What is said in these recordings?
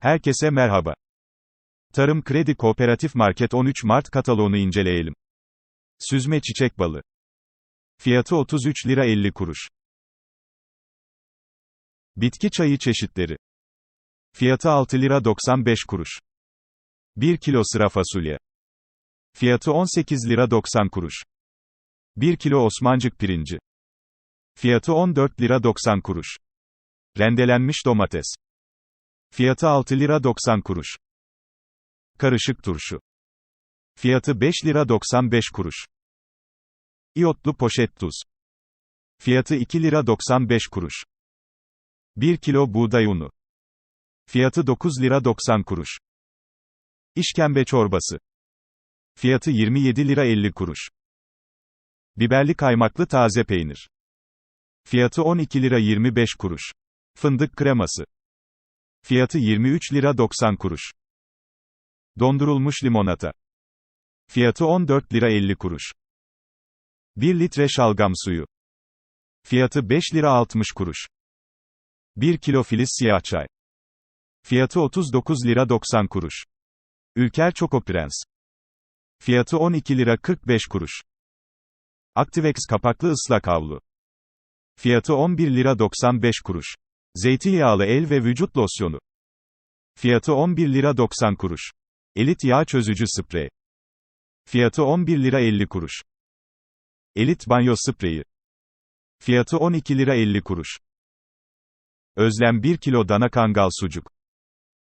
Herkese merhaba. Tarım Kredi Kooperatif Market 13 Mart kataloğunu inceleyelim. Süzme çiçek balı. Fiyatı 33 lira 50 kuruş. Bitki çayı çeşitleri. Fiyatı 6 lira 95 kuruş. 1 kilo sıra fasulye. Fiyatı 18 lira 90 kuruş. 1 kilo Osmancık pirinci. Fiyatı 14 lira 90 kuruş. Rendelenmiş domates. Fiyatı 6 lira 90 kuruş. Karışık turşu. Fiyatı 5 lira 95 kuruş. İyotlu poşet tuz. Fiyatı 2 lira 95 kuruş. 1 kilo buğday unu. Fiyatı 9 lira 90 kuruş. İşkembe çorbası. Fiyatı 27 lira 50 kuruş. Biberli kaymaklı taze peynir. Fiyatı 12 lira 25 kuruş. Fındık kreması. Fiyatı 23 lira 90 kuruş. Dondurulmuş limonata. Fiyatı 14 lira 50 kuruş. 1 litre şalgam suyu. Fiyatı 5 lira 60 kuruş. 1 kilo filiz siyah çay. Fiyatı 39 lira 90 kuruş. Ülker Çoko Prens. Fiyatı 12 lira 45 kuruş. Activex kapaklı ıslak havlu. Fiyatı 11 lira 95 kuruş. Zeytinyağlı el ve vücut losyonu. Fiyatı 11 lira 90 kuruş. Elit yağ çözücü sprey. Fiyatı 11 lira 50 kuruş. Elit banyo spreyi. Fiyatı 12 lira 50 kuruş. Özlem 1 kilo dana kangal sucuk.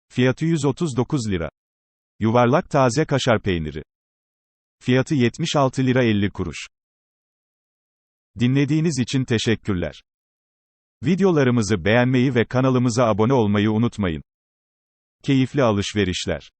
Fiyatı 139 lira. Yuvarlak taze kaşar peyniri. Fiyatı 76 lira 50 kuruş. Dinlediğiniz için teşekkürler. Videolarımızı beğenmeyi ve kanalımıza abone olmayı unutmayın. Keyifli alışverişler.